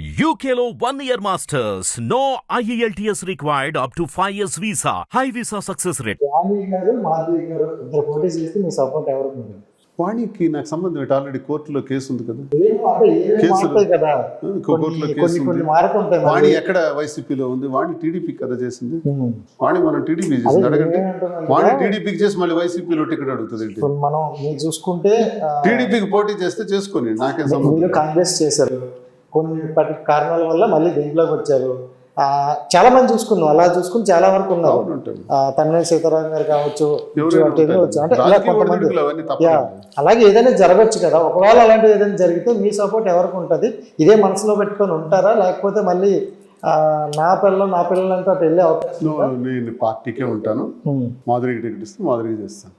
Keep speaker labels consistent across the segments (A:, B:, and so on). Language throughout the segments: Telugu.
A: UKLO one year masters. No E IELTS required up to 5 years visa. High visa success rate.
B: రాణి గారు మాధవి గారు ఇద్దరు పోటీ చేస్తే మీ సపోర్ట్ ఎవరికి ఉంది?
C: వాణికి నాకు సంబంధం ఏంటి ఆల్రెడీ కోర్టులో కేసు ఉంది కదా
B: కదా
C: కోర్టులో కేసు ఉంది. వాణి. ఎక్కడ వైసీపీలో ఉంది వాణి టీడీపీ కదా చేసింది. వాణి మనం టీడీపీ చేసింది అడగండి వాణి టీడీపీకి చేసి మళ్ళీ వైసీపీలో టికెట్ అడుగుతుంది
B: మనం చూసుకుంటే
C: టీడీపీకి పోటీ చేస్తే చేసుకొని నాకేం సంబంధం
B: కాంగ్రెస్ చేశారు కొన్ని కారణాల వల్ల మళ్ళీ దీంట్లోకి వచ్చారు. ఆ, చాలా మంది చూసుకున్నాం. అలా చూసుకుని చాలా వరకు ఉన్నారు. తన్నే సీతారాం గారు కావచ్చు అటు అలాగే ఏదైనా జరగచ్చు కదా. ఒకవేళ అలాంటిది ఏదైనా జరిగితే మీ సపోర్ట్ ఎవరికి ఉంటుంది? ఇదే మనసులో పెట్టుకొని ఉంటారా? లేకపోతే మళ్ళీ ఆ, నా పిల్లలు నా పిల్లలు అంటే అటు వెళ్ళే అవకాశం
C: నేను పార్టీకే ఉంటాను.
B: ఉమ్.
C: మాధురికి టికెట్ ఇస్తే మాధురికి చేస్తాను.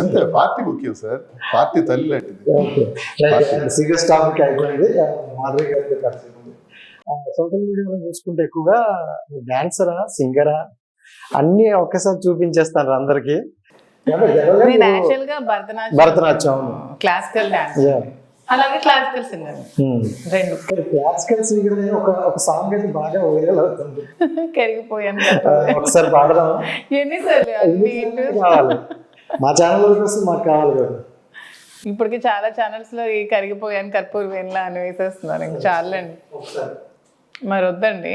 C: అంతే పార్టీ ముఖ్యం సార్. పార్టీ తల్లి లాంటిది.
B: సీరియస్ టాపిక్ అయిపోయింది. మాధవి గారి సోషల్ మీడియాలో చూసుకుంటే ఎక్కువగా డాన్సరా సింగరా అన్ని ఒకేసారి చూపించేస్తారు అందరికి.
D: నేను యాక్చువల్గా భరతనాట్యం. Classical dance. అలాగే క్లాసికల్ సింగర్
B: Hmm.
D: రెండు.
B: క్లాసికల్ సింగర్ ఒక ఒక సాంగ్ అయితే బాగా వైరల్ అవుతుంది.
D: కరిగిపోయాను
B: ఒకసారి పాడదాం
D: ఎన్నిసార్లు
B: మా ఛానల్ వస్తే మాకు కావాలి కదా.
D: ఇప్పటికి చాలా ఛానల్స్లో ఈ కరిగిపోయాను కర్పూర్ వేన్లా అని వేసేస్తున్నారు. ఇంక చాలండి. మరి వద్దండి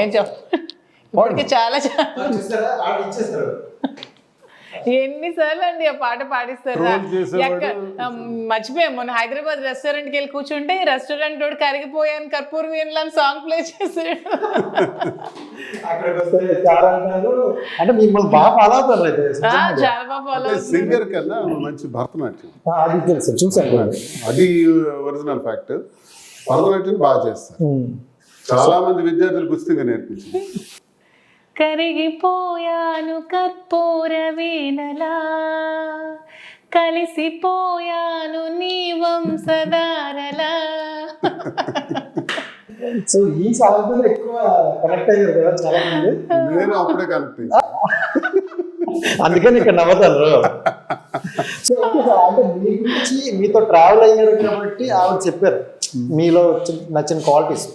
D: ఏం చెప్ ఇప్పటికి చాలా ఛానల్ ఎన్నిసార్లు అండి ఆ పాట పాడిస్తారు? మర్చిపోయాం. మొన్న హైదరాబాద్ రెస్టారెంట్కి వెళ్ళి కూర్చుంటే రెస్టారెంట్ వాడు కరిగిపోయాను కర్పూర్ వేన్లా అని సాంగ్ ప్లే చేసాడు.
B: అంటే మిమ్మల్ని బాగా ఫాలో అవుతారు
D: చాలా బాగా ఫాలో
C: సింగర్ కన్నా మంచి భరతనాట్యం.
B: ఆ, అది తెలుసు చూసాను.
C: అది ఒరిజినల్ ఫ్యాక్ట్ భరతనాట్యం బాగా చేస్తారు. చాలా మంది విద్యార్థులకు ఉచితంగా నేర్పించింది
D: కరిగిపోయాను కర్పూర వేనలా కలిసిపోయాను నీ వంశధారలా.
B: సో ఈ సాంగ్తో ఎక్కువ కనెక్ట్ అయ్యారు కదా చాలా మంది
C: నేను అప్పుడే కనెక్ట్
B: అందుకని ఇక్కడ నవ్వుతారు. సో అంటే మీ గురించి మీతో ట్రావెల్ అయ్యారు కాబట్టి ఆవిడ చెప్పారు. మీలో వచ్చి- నచ్చిన క్వాలిటీస్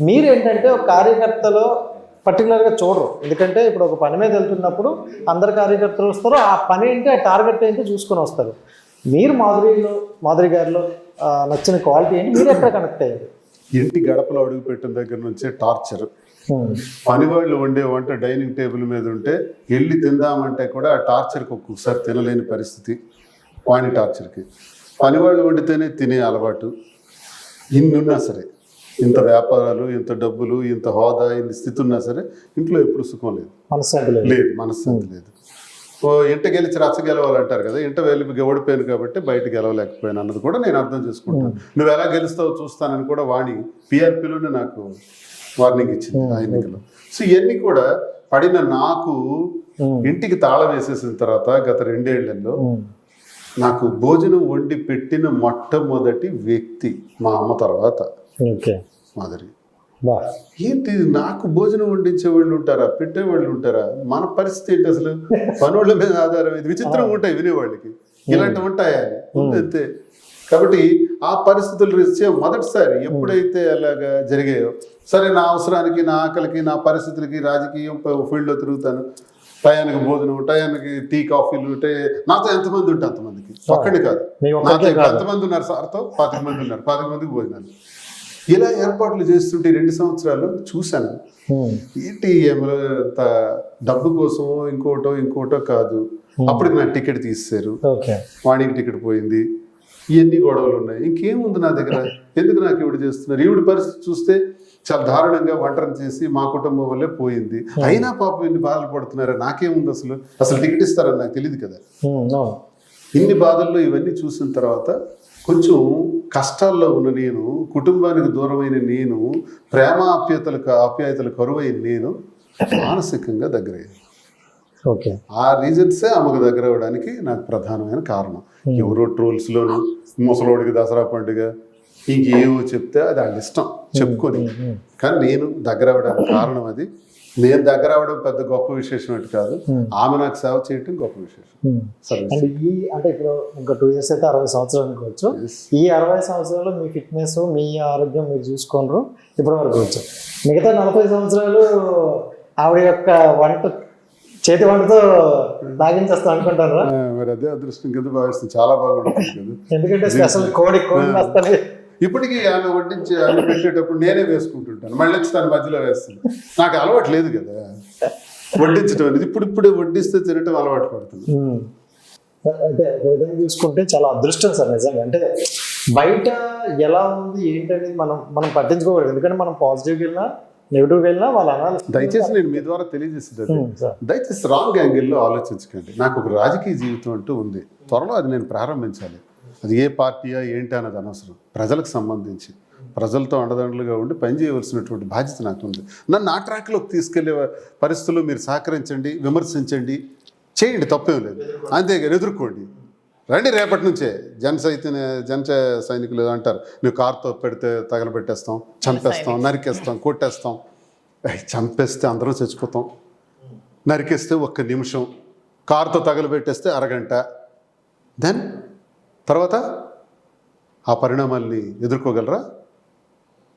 B: మీరేంటంటే ఒక కార్యకర్తలో పర్టికులర్గా చూడరు. ఎందుకంటే ఇప్పుడు ఒక పని మీద వెళ్తున్నప్పుడు అందరు కార్యకర్తలు వస్తారు ఆ పని ఏంటి ఆ టార్గెట్ ఏంటి చూసుకొని వస్తారు. మీరు మాధురిలో మాధురి గారిలో నచ్చిన క్వాలిటీ ఏంటి మీరు ఎక్కడ కనెక్ట్ అయ్యారు?
C: ఇంటి గడపలో అడుగు పెట్టిన దగ్గర నుంచే టార్చర్. పని వాళ్ళు వండే వంట డైనింగ్ టేబుల్ మీద ఉంటే వెళ్ళి తిందామంటే కూడా ఆ టార్చర్కి ఒక్కొక్కసారి తినలేని పరిస్థితి వాణి టార్చర్కి. పని వాళ్ళు వండితేనే తినే అలవాటు. ఇన్ని ఉన్నా సరే. ఇంత వ్యాపారాలు ఇంత డబ్బులు ఇంత హోదా ఇన్ని స్థితి ఉన్నా సరే ఇంట్లో ఎప్పుడు సుఖం లేదు.
B: మనశ్శాంతి లేదు.
C: మనశ్శాంతి లేదు. ఇంట గెలిచి రచ్చ గెలవాలంటారు కదా ఇంట వెళ్ళి ఓడిపోయాను కాబట్టి బయట గెలవలేకపోయాను అన్నది కూడా నేను అర్థం చేసుకుంటాను. నువ్వు ఎలా గెలుస్తావో చూస్తానని కూడా వాణి పిఆర్పిలోనే నాకు వార్నింగ్ ఇచ్చింది ఆ ఎన్నికలో. సో ఇవన్నీ కూడా పడిన నాకు ఇంటికి తాళం వేసేసిన తర్వాత గత
B: రెండేళ్ళలో.
C: నాకు భోజనం వండి పెట్టిన మొట్టమొదటి వ్యక్తి మా అమ్మ తర్వాత.
B: ఓకే.
C: మాదిరి ఏంటి నాకు భోజనం వండించే వాళ్ళు ఉంటారా? పెట్టే వాళ్ళు ఉంటారా? మన పరిస్థితి ఏంటి అసలు? పనుల మీద ఆధారం ఇది విచిత్రంగా ఉంటాయి వినేవాళ్ళకి. ఇలాంటివి ఉంటాయా? అంతే. కాబట్టి ఆ పరిస్థితులు రీత్యా మొదటిసారి ఎప్పుడైతే అలాగా జరిగాయో సరే నా అవసరానికి నా ఆకలికి నా పరిస్థితులకి రాజకీయం ఫీల్డ్లో తిరుగుతాను. టయానికి భోజనం టయానికి టీ కాఫీలు టే నాతో ఎంతమంది ఉంటే అంతమందికి. ఒక్కడి కాదు. నాతో. ఎంతమంది ఉన్నారు సార్తో పాతిక మంది ఉన్నారు. పాతిక మందికి భోజనాలు. ఇలా ఏర్పాట్లు చేస్తుంటే రెండు సంవత్సరాలు చూశాను. ఏంటి డబ్బు కోసమో ఇంకోటో ఇంకోటో కాదు. అప్పటికి నా టికెట్ తీసేశారు. వాణికి టికెట్ పోయింది. ఇవన్నీ గొడవలు ఉన్నాయి. ఇంకేముంది నా దగ్గర? ఎందుకు నాకు ఇవిడ చేస్తున్నారు? ఈవిడ పరిస్థితి చూస్తే చాలా దారుణంగా వంటరం చేసి మా కుటుంబం వల్లే పోయింది. అయినా పాపం ఇన్ని బాధలు పడుతున్నారు? నాకేముంది అసలు? అసలు టికెట్ ఇస్తారని నాకు తెలియదు కదా. ఇన్ని బాధల్లో ఇవన్నీ చూసిన తర్వాత కొంచెం కష్టాల్లో ఉన్న నేను కుటుంబానికి దూరమైన నేను ప్రేమ ఆప్యాయతలకు ఆప్యాయతలు కరువైన నేను మానసికంగా దగ్గరయ్యాను.
B: ఓకే.
C: ఆ రీజన్సే ఆమెకు దగ్గర అవ్వడానికి నాకు ప్రధానమైన కారణం. ఎవరో ట్రోల్స్లోను ముసలోడికి దసరా పండుగ ఇంకేవో చెప్తే అది వాళ్ళ ఇష్టం చెప్పుకొని. కానీ నేను దగ్గర అవ్వడానికి కారణం అది. నేను దగ్గర అవడం పెద్ద గొప్ప విశేషం ఏంటి కాదు. ఆమె నాకు సేవ చేయటం గొప్ప విశేషం. సర్వీస్
B: అండ్ ఈ అంటే ఇప్పుడు ఇంకా టూ ఇయర్స్ అయితే అరవై సంవత్సరాలు అనుకోవచ్చు. ఈ అరవై సంవత్సరాలు మీ ఫిట్నెస్ మీ ఆరోగ్యం మీరు చూసుకున్నారు ఇప్పటి వరకు వచ్చు. మిగతా నలభై సంవత్సరాలు ఆవిడ యొక్క వంట చేతి వంటతో లాగించేస్తా అనుకుంటారా?
C: మరి అదే అదృష్టం కింద భావిస్తుంది చాలా బాగుంటుంది
B: ఎందుకంటే స్పెషల్ కోడి కోడి వస్తాయి
C: ఇప్పటికీ ఆమె వడ్డించి ఆమె పెట్టేటప్పుడు నేనే వేసుకుంటుంటాను. మళ్ళీ వచ్చి తన మధ్యలో వేస్తాను నాకు అలవాటు లేదు కదా. వడ్డించడం అనేది ఇప్పుడు ఇప్పుడే వడ్డిస్తే తినటం అలవాటు పడుతుంది.
B: అంటే విధంగా చూసుకుంటే చాలా అదృష్టం సార్ నిజంగా. అంటే బయట ఎలా ఉంది ఏంటనేది మనం మనం పట్టించుకోకూడదు. ఎందుకంటే మనం పాజిటివ్కి వెళ్ళినా నెగిటివ్కి వెళ్ళినా వాళ్ళు అనాలి
C: దయచేసి నేను మీ ద్వారా
B: సార్.
C: దయచేసి రాంగ్ యాంగిల్లో ఆలోచించకండి. నాకు ఒక రాజకీయ జీవితం అంటూ ఉంది. త్వరలో అది నేను ప్రారంభించాలి. అది ఏ పార్టీయా ఏంటి అన్నది అనవసరం. ప్రజలకు సంబంధించి. ప్రజలతో అండదండలుగా ఉండి పనిచేయవలసినటువంటి బాధ్యత నాకు ఉంది నన్ను ఆ ట్రాక్లోకి తీసుకెళ్ళే పరిస్థితుల్లో మీరు సహకరించండి విమర్శించండి చేయండి తప్పేం లేదు. అంతేగాని ఎదుర్కోండి. రండి రేపటి నుంచే. జన సైతం జన సైనికులు అంటారు. నువ్వు కార్తో పెడితే తగలబెట్టేస్తాం చంపేస్తాం నరికేస్తాం కొట్టేస్తాం. చంపేస్తే అందరం చచ్చిపోతాం. నరికేస్తే ఒక్క నిమిషం. కారుతో తగలబెట్టేస్తే అరగంట. దెన్ తర్వాత ఆ పరిణామాల్ని ఎదుర్కోగలరా?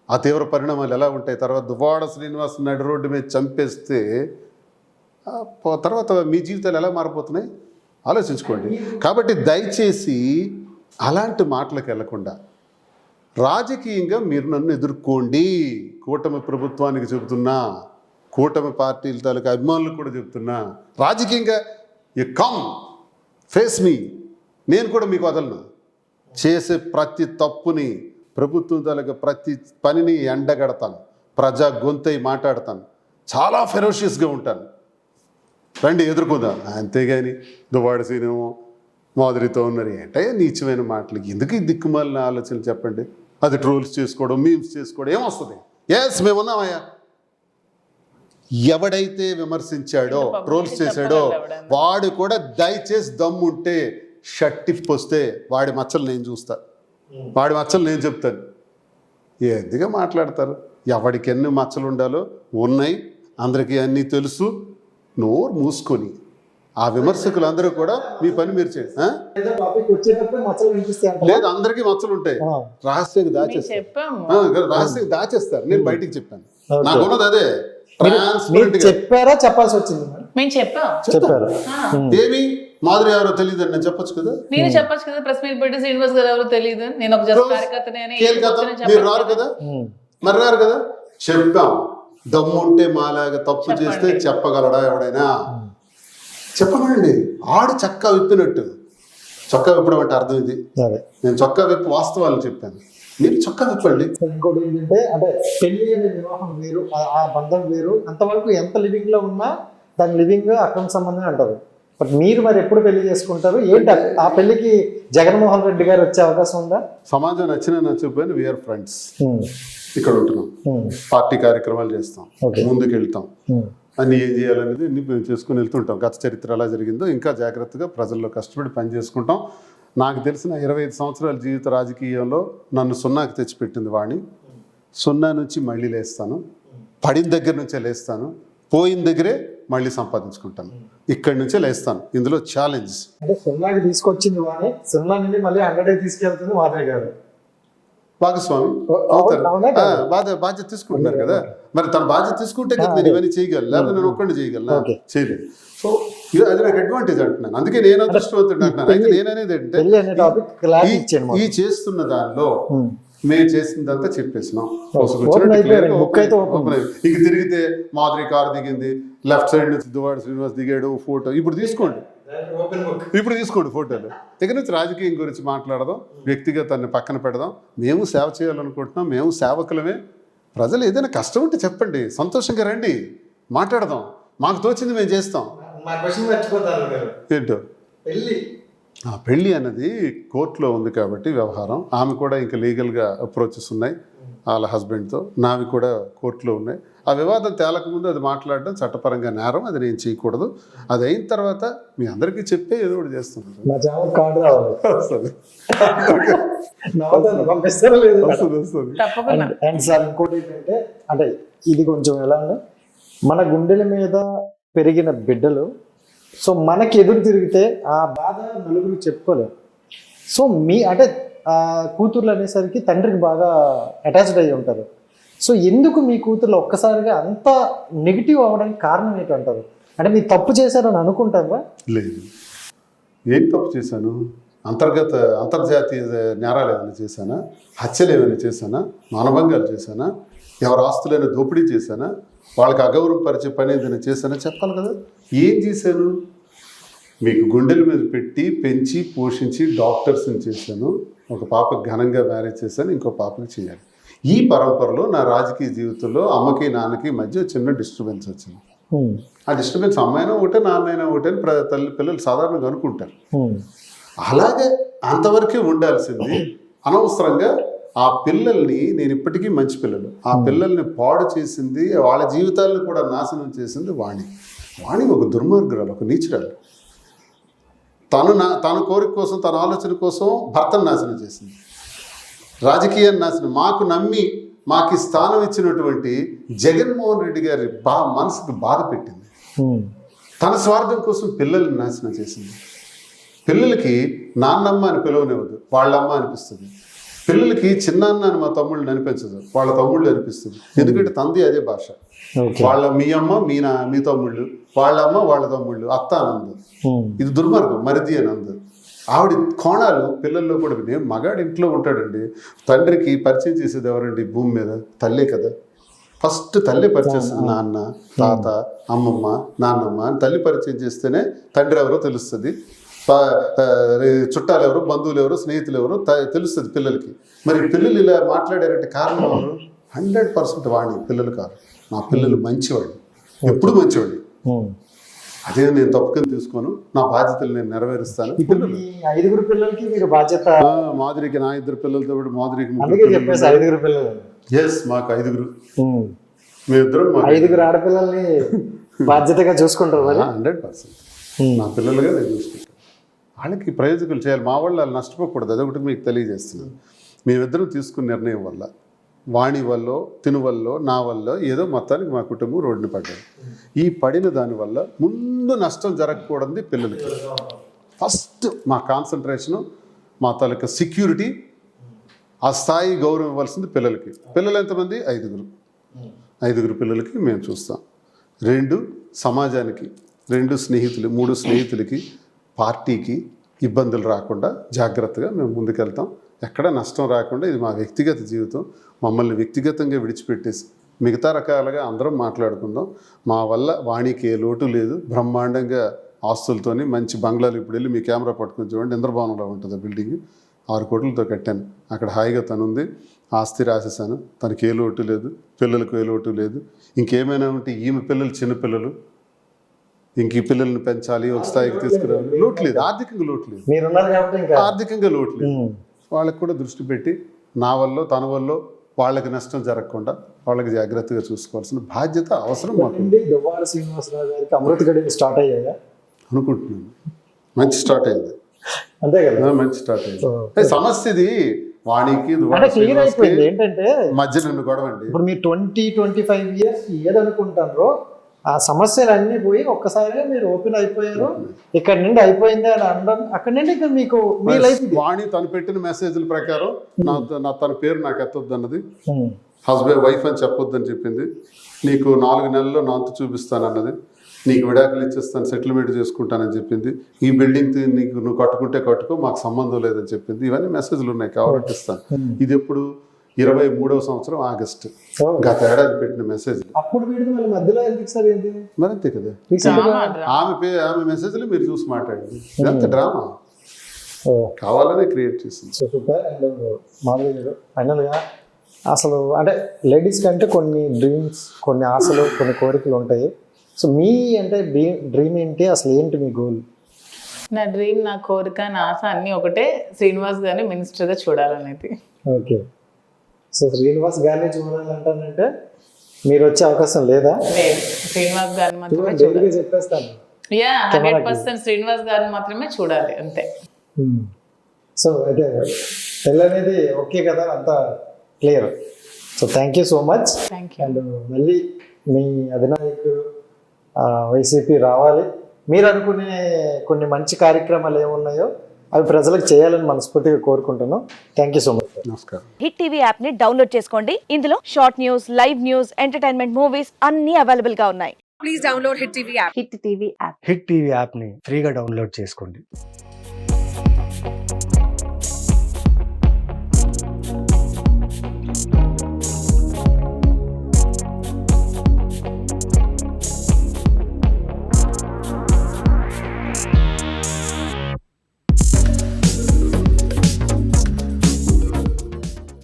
C: ఆ తీవ్ర పరిణామాలు ఎలా ఉంటాయి? తర్వాత దువ్వాడ శ్రీనివాస్ నడి రోడ్డు మీద చంపేస్తే తర్వాత మీ జీవితాలు ఎలా మారిపోతున్నాయి? ఆలోచించుకోండి. కాబట్టి దయచేసి అలాంటి మాటలకు వెళ్ళకుండా రాజకీయంగా మీరు నన్ను ఎదుర్కోండి. కూటమి ప్రభుత్వానికి చెబుతున్నా కూటమి పార్టీల తాలూకా అభిమానులకు కూడా చెబుతున్నా రాజకీయంగా యు కమ్ ఫేస్ మీ. నేను కూడా మీకు వదలను. చేసే ప్రతి తప్పుని ప్రభుత్వం తాలూకా ప్రతి పనిని ఎండగడతాను. ప్రజా గొంతై మాట్లాడతాను. చాలా ఫెరోషియస్గా ఉంటాను. రండి ఎదుర్కొందాం. అంతేగాని దువాడ సీనేమో మాదిరితో ఉన్నారు ఏంటయ్యా నీచమైన మాటలు? ఎందుకు ఈ దిక్కుమాలిన ఆలోచనలు చెప్పండి? అది ట్రోల్స్ చేసుకోవడం మీమ్స్ చేసుకోవడం ఏమొస్తుంది? ఎస్ మేము ఉన్నామయ్యా. ఎవడైతే విమర్శించాడో ట్రోల్స్ చేశాడో. వాడు కూడా దయచేసి దమ్ముంటే షట్టిప్ వస్తే వాడి మచ్చలు నేను చూస్తా. వాడి మచ్చలు నేను చెప్తాను. ఎందుగా మాట్లాడతారు? ఎవడికి ఎన్ని మచ్చలు ఉండాలో ఉన్నాయి అందరికీ అన్నీ తెలుసు. నోరు మూసుకొని. ఆ విమర్శకులు అందరూ కూడా మీ పని మీరు చేయండి? లేదు అందరికీ మచ్చలు ఉంటాయి. రహస్యంగా దాచేస్తారు.
D: చెప్పాము.
C: ఆ, రహస్యంగా దాచేస్తారు. నేను బయటికి చెప్పాను. నాకున్నది అదే.
B: చెప్పారా? చెప్పాల్సి వచ్చింది?
D: మేము చెప్పాం.
B: చెప్పారు.
C: ఏమి? మాధురి ఎవరో తెలియదు నేను చెప్పొచ్చు కదా?
D: నేను చెప్పొచ్చు కదా ప్రెస్ మీట్ పెట్టి శ్రీనివాస్ గారు ఎవరో తెలియదు నేను ఒక జస్ట్ కార్యకర్తనే అని
C: మీరు రారు
D: కదా.
C: మరి రారు కదా? చెప్పాం. దమ్ముంటే మాలాగా తప్పు చేస్తే చెప్పగలడా ఎవడైనా? చెప్పమండి ఆడు చక్కా విప్పినట్టు. చొక్కా విప్పడం అంటే అర్థం ఇది. నేను చొక్కా విప్పి వాస్తవాలు చెప్పాను. మీరు చొక్కా విప్పండి.
B: ఇంకోటి ఏంటంటే అంటే పెళ్ళి అనే వివాహం వేరు ఆ- ఆ బంధం వేరు. అంతవరకు ఎంత లివింగ్లో ఉన్నా దాని లివింగ్ అక్రమ సంబంధం అంటారు. బట్ మీరు మరి ఎప్పుడు పెళ్ళి చేసుకుంటారు? ఏంటి? ఆ- పెళ్ళికి జగన్మోహన్ రెడ్డి గారు వచ్చే అవకాశం ఉందా?
C: సమాజం నచ్చిన నచ్చకపోయిన వీఆర్ ఫ్రెండ్స్ ఇక్కడ ఉంటున్నాం. పార్టీ కార్యక్రమాలు చేస్తాం. ముందుకు వెళ్తాం. అన్ని ఏం చేయాలనేది అన్ని మేము చేసుకుని వెళ్తుంటాం. గత చరిత్ర ఎలా జరిగిందో ఇంకా జాగ్రత్తగా ప్రజల్లో కష్టపడి పని చేసుకుంటాం. నాకు తెలిసిన ఇరవై ఐదు సంవత్సరాల జీవిత రాజకీయంలో నన్ను సున్నాకి తెచ్చిపెట్టింది వాణి. సున్నా నుంచి మళ్ళీ లేస్తాను. పడిన దగ్గర నుంచే లేస్తాను. పోయిన దగ్గరే మళ్ళీ సంపాదించుకుంటాను. ఇక్కడి నుంచే లేస్తాను. ఇందులో ఛాలెంజ్
B: అంటే సున్నాకి తీసుకొచ్చింది వాణి సున్నా నుండి మళ్ళీ హండ్రెడ్ తీసుకెళ్తుంది గారు.
C: భాగస్వామి అవుతారు. బాధ్య బాధ్యత తీసుకుంటున్నారు కదా. మరి తన బాధ్యత తీసుకుంటే కదా నేను ఇవన్నీ చేయగలను. లేకపోతే నేను ఒక్కడిని చేయగలను. చేయలేదు. సో ఇది అది నాకు అడ్వాంటేజ్ అంటున్నాను. అందుకే నేను అదృష్టవంతుడు అంటున్నాను. అయితే నేననేది
B: క్లారిటీ
C: ఈ-. చేస్తున్న దానిలో. మేము చేసిందంతా చెప్పేసినాం.
B: ఓపెన్ అయిపోయారు, బుక్ అయితే ఓపెన్.
C: ఇంక తిరిగితే మాధురి కారు దిగింది. లెఫ్ట్ సైడ్ నుంచి దువాడ శ్రీనివాస్ దిగాడు ఫోటో ఇప్పుడు తీసుకోండి. ఇప్పుడు తీసుకోండి ఫోటోలు. ఇక నుంచి రాజకీయం గురించి మాట్లాడదాం. వ్యక్తిగతాన్ని పక్కన పెడదాం. మేము సేవ చేయాలనుకుంటున్నాం. మేము సేవకులమే. ప్రజలు ఏదైనా కష్టం ఉంటే చెప్పండి. సంతోషంగా రండి. మాట్లాడదాం. మాకు తోచింది మేము చేస్తాం. ఏంటో?
B: పెళ్ళి
C: ఆ పెళ్ళి అన్నది కోర్టులో ఉంది కాబట్టి వ్యవహారం. ఆమె కూడా ఇంకా లీగల్గా అప్రోచెస్ ఉన్నాయి వాళ్ళ హస్బెండ్తో. నావి కూడా కోర్టులో ఉన్నాయి. ఆ వివాదం తేలకముందు అది మాట్లాడడం చట్టపరంగా నేరం అది నేను చేయకూడదు. అది అయిన తర్వాత మీ అందరికీ చెప్పే ఏదో ఒకటి చేస్తున్నాను
B: అండ్ సార్ ఇంకోటి ఏంటంటే అంటే ఇది కొంచెం ఎలా అంటే మన గుండెల మీద పెరిగిన బిడ్డలు సో మనకి ఎదురు తిరిగితే ఆ బాధ నలుగురు చెప్పుకోలేము సో మీ అంటే కూతుర్లు అనేసరికి తండ్రికి బాగా అటాచ్డ్ అయ్యి ఉంటారు. సో ఎందుకు మీ కూతుర్లు ఒక్కసారిగా అంత నెగిటివ్ అవ్వడానికి కారణం ఏంటంటారు అంటే మీరు తప్పు చేశారని అనుకుంటారా?
C: లేదు. ఏం తప్పు చేశాను? అంతర్గత అంతర్జాతీయ నేరాలు ఏమైనా చేశానా? హత్యలు ఏమైనా చేశానా? మానభంగాలు చేశానా? ఎవరి ఆస్తులైనా దోపిడీ చేశానా? వాళ్ళకి అగౌరవం పరిచే పని ఏదైనా చేశానా? చెప్పాలి కదా. ఏం చేశాను? మీకు గుండెల మీద పెట్టి పెంచి పోషించి డాక్టర్స్ని చేశాను. ఒక పాపకు ఘనంగా మ్యారేజ్ చేశాను ఇంకో పాపకి చేయాలి. ఈ పరంపరలో నా రాజకీయ జీవితంలో అమ్మకి నాన్నకి మధ్య చిన్న డిస్టర్బెన్స్ వచ్చింది. ఆ డిస్టర్బెన్స్ అమ్మాయినా ఒకటే నాన్నైనా ఒకటే అని తల్లి పిల్లలు సాధారణంగా అనుకుంటారు. అలాగే అంతవరకే ఉండాల్సింది అనవసరంగా ఆ పిల్లల్ని నేను ఇప్పటికీ మంచి పిల్లలు. ఆ పిల్లల్ని పాడు చేసింది వాళ్ళ జీవితాలను కూడా నాశనం చేసింది వాణి. వాణి ఒక దుర్మార్గురాలు ఒక నీచురాలు. తను నా తన కోరిక కోసం తన ఆలోచన కోసం భర్తను నాశనం చేసింది. రాజకీయాన్ని నాశనం మాకు నమ్మి మాకు స్థానం ఇచ్చినటువంటి జగన్మోహన్ రెడ్డి గారి బా మనసుకు బాధ పెట్టింది. తన స్వార్థం కోసం పిల్లల్ని నాశనం చేసింది. పిల్లలకి నాన్నమ్మ అని పిలవనివ్వదు వాళ్ళమ్మ అనిపిస్తుంది. పిల్లలకి చిన్నాన్న అని మా తమ్ముళ్ళని అనిపించదు వాళ్ళ తమ్ముళ్ళు అనిపిస్తుంది ఎందుకంటే తంది అదే భాష. వాళ్ళ మీ అమ్మ మీ నా మీ తమ్ముళ్ళు వాళ్ళ అమ్మ వాళ్ళ తమ్ముళ్ళు అత్త అనందు
B: హ్మ్.
C: ఇది దుర్మార్గం మరిది అనందు ఆవిడ కోణాలు పిల్లల్లో కూడా నేను మగాడు ఇంట్లో ఉంటాడండి? తండ్రికి పరిచయం చేసేది ఎవరండి భూమి మీద? తల్లే కదా. ఫస్ట్ తల్లి పరిచయం చేస్తుంది నాన్న తాత అమ్మమ్మ నాన్నమ్మ అని తల్లి పరిచయం చేస్తేనే తండ్రి ఎవరో తెలుస్తుంది. చుట్టాలు ఎవరు బంధువులు ఎవరు స్నేహితులు ఎవరు తెలుస్తుంది పిల్లలకి. మరి పిల్లలు ఇలా మాట్లాడారంటే కారణం ఎవరు? హండ్రెడ్ పర్సెంట్ వాణి పిల్లలు కాదు. నా పిల్లలు మంచివాళ్ళు. ఎప్పుడు మంచివాళ్ళు. అదే నేను తప్పుకొని తీసుకోను. నా బాధ్యతలు నేను నెరవేరుస్తాను.
B: ఐదుగురు పిల్లలకి మీరు బాధ్యత
C: మాధురికి నా ఇద్దరు పిల్లలతో పాటు మాధురికి
B: ఐదుగురు పిల్లలు.
C: ఎస్ మాకు ఐదుగురు. మేమిద్దరం
B: ఐదుగురు ఆడపిల్లల్ని బాధ్యతగా చూసుకుంటారు
C: హండ్రెడ్ పర్సెంట్. నా పిల్లలుగా నేను చూసుకుంటాను. వాళ్ళకి ప్రయోజకులు చేయాలి. మా వాళ్ళు వాళ్ళు నష్టపోకూడదు. అదొకటి మీకు తెలియజేస్తున్నాను మేమిద్దరం తీసుకున్న నిర్ణయం వల్ల వాణి వల్ల తిను వల్ల నా వల్ల ఏదో మొత్తానికి మా కుటుంబం రోడ్డుని పడ్డారు ఈ పడిన దానివల్ల ముందు నష్టం జరగకూడదు పిల్లలకి. ఫస్ట్ మా కాన్సన్ట్రేషను మా తాలూకా సెక్యూరిటీ ఆ స్థాయి గౌరవం ఇవ్వాల్సింది పిల్లలకి. పిల్లలు ఎంతమంది? ఐదుగురు. ఐదుగురు పిల్లలకి మేము చూస్తాం. రెండు సమాజానికి. రెండు స్నేహితులు మూడు స్నేహితులకి పార్టీకి ఇబ్బందులు రాకుండా జాగ్రత్తగా మేము ముందుకెళ్తాం. ఎక్కడ నష్టం రాకుండా ఇది మా వ్యక్తిగత జీవితం. మమ్మల్ని వ్యక్తిగతంగా విడిచిపెట్టేసి మిగతా రకాలుగా అందరం మాట్లాడుకుందాం. మా వల్ల వాణికి ఏ లోటు లేదు. బ్రహ్మాండంగా ఆస్తులతోని మంచి బంగ్లాలు ఇప్పుడు వెళ్ళి మీ కెమెరా పట్టుకొని చూడండి. ఇంద్రభవనంలో ఉంటుంది బిల్డింగ్. ఆరు కోట్లతో కట్టాను. అక్కడ హాయిగా తనుంది. ఆస్తి రాసేసాను తనకి ఏ లోటు లేదు. పిల్లలకు ఏ లోటు లేదు. ఇంకేమైనా ఉంటే ఈమె పిల్లలు చిన్న పిల్లలు ఇంక ఈ పిల్లల్ని పెంచాలి ఒక స్థాయికి తీసుకురావాలి. లోటు లేదు ఆర్థికంగా లోటు లేదు. ఆర్థికంగా లోటు లేదు. వాళ్ళకి కూడా దృష్టి పెట్టి నా వల్ల తన వల్ల వాళ్ళకి నష్టం జరగకుండా వాళ్ళకి జాగ్రత్తగా చూసుకోవాల్సిన బాధ్యత అవసరం మాకు.
B: శ్రీనివాసరావు గారికి అమృత స్టార్ట్ అయ్యాయా?
C: అనుకుంటున్నాను. మంచి స్టార్ట్ అయింది.
B: అంతే కదా?
C: మంచి స్టార్ట్ అయింది. సమస్య ఇది వాణికి
B: క్లియర్ అయిపోయింది. ఏంటంటే
C: మధ్య నన్ను గొడవండి.
B: ఇప్పుడు మీరు ట్వంటీ ట్వంటీ ఫైవ్ ఇయర్స్ ఏదనుకుంటారో ఆ సమస్యలు అన్నీ పోయి ఒక్కసారిగా మీరు ఓపెన్ అయిపోయారు. ఇక్కడ నుండి అయిపోయింది అని అనడం అక్కడ నుండి ఇంకా మీకు మీ లైఫ్.
C: వాణి తను పెట్టిన మెసేజ్ల ప్రకారం నా నా తన పేరు నాకు ఎత్తొద్దు అన్నది. హస్బెండ్ వైఫ్ అని చెప్పొద్దని చెప్పింది. నీకు నాలుగు నెలల్లో నాంతు చూపిస్తాను అన్నది. నీకు విడాకులు ఇచ్చేస్తాను సెటిల్మెంట్ చేసుకుంటానని చెప్పింది. ఈ బిల్డింగ్ నీకు నువ్వు కట్టుకుంటే కట్టుకో మాకు సంబంధం లేదని చెప్పింది. ఇవన్నీ మెసేజ్లు ఉన్నాయి కావాలంటే ఇస్తాను. ఇది ఎప్పుడు? ఇరవై మూడవ సంవత్సరం ఆగస్ట్.
B: ఓ.
C: గత ఏడాది పెట్టిన మెసేజ్
B: అప్పుడు మధ్యలో
C: మరి అంతే కదా. ఆమె పే ఆమె మెసేజ్లు మీరు చూసి మాట్లాడింది ఇదంతా డ్రామా?
B: ఓ.
C: కావాలనే క్రియేట్ చేసింది.
B: ఫైనల్గా అసలు అంటే లేడీస్ కంటే కొన్ని డ్రీమ్స్ కొన్ని ఆశలు కొన్ని కోరికలు ఉంటాయి. సో మీ అంటే డ్రీమ్ డ్రీమ్ ఏంటి? అసలు ఏంటి మీ గోల్
D: నా డ్రీమ్ నా కోరిక నా ఆశ అన్నీ ఒకటే శ్రీనివాస్ గారిని మినిస్టర్గా చూడాలనేది.
B: ఓకే. సో శ్రీనివాస్ గారిని చూడాలంటానంటే మీరు వచ్చే అవకాశం లేదా?
D: శ్రీనివాస్ గారిని మాత్రమే
B: చెప్పేస్తాను.
D: యా హండ్రెడ్ పర్సెంట్ శ్రీనివాస్ గారిని మాత్రమే చూడాలి అంతే.
B: సో అయితే పెళ్ళి అనేది ఓకే కదా అంతా clear. So thank you so much
D: thank you
B: and మళ్ళీ మీ అధినాయకుడు ఆ, వైసీపీ రావాలి. మీరు అనుకునే కొన్ని మంచి కార్యక్రమాలు ఏమున్నాయో అవి ప్రజలకు చేయాలని మనస్ఫూర్తిగా కోరుకుంటున్నాం. థ్యాంక్ యూ సో మచ్
C: నమస్కారం.
E: హిట్ టీవీ యాప్ని డౌన్లోడ్ చేసుకోండి. ఇందులో short news live news entertainment movies అన్ని అవైలబుల్గా ఉన్నాయి.
F: Please download Hit TV app.
E: Hit TV app
G: hit TV యాప్ని ఫ్రీగా డౌన్లోడ్ చేసుకోండి.